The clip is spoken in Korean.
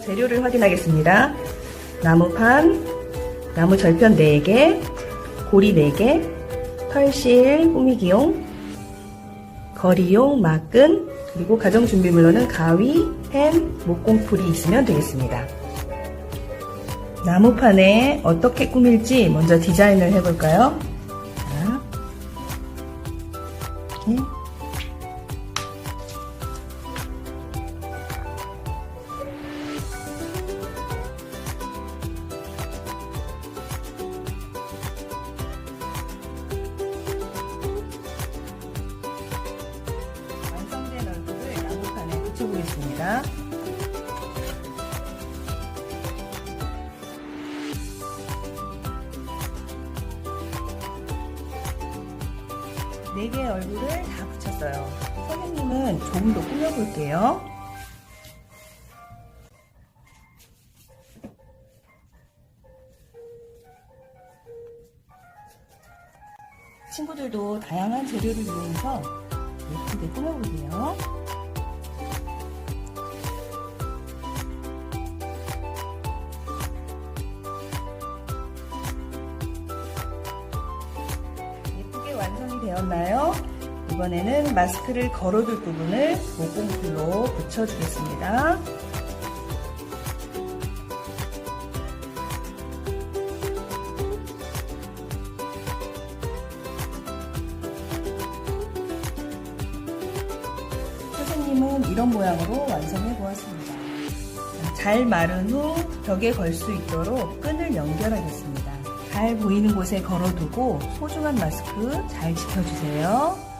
재료를 확인하겠습니다. 나무판, 나무 절편 4개, 고리 4개, 털실 꾸미기용, 거리용 막근, 그리고 가정 준비물로는 가위, 펜, 목공풀이 있으면 되겠습니다. 나무판에 어떻게 꾸밀지 먼저 디자인을 해볼까요? 자, 이렇게. 붙여보겠습니다. 네 개의 얼굴을 다 붙였어요. 선생님은 조금 더 꾸며볼게요. 친구들도 다양한 재료를 이용해서 예쁘게 꾸며보세요. 되었나요? 이번에는 마스크를 걸어둘 부분을 목공풀로 붙여주겠습니다. 선생님은 이런 모양으로 완성해 보았습니다. 잘 마른 후 벽에 걸 수 있도록 끈을 연결하겠습니다. 잘 보이는 곳에 걸어두고 소중한 마스크 잘 지켜주세요.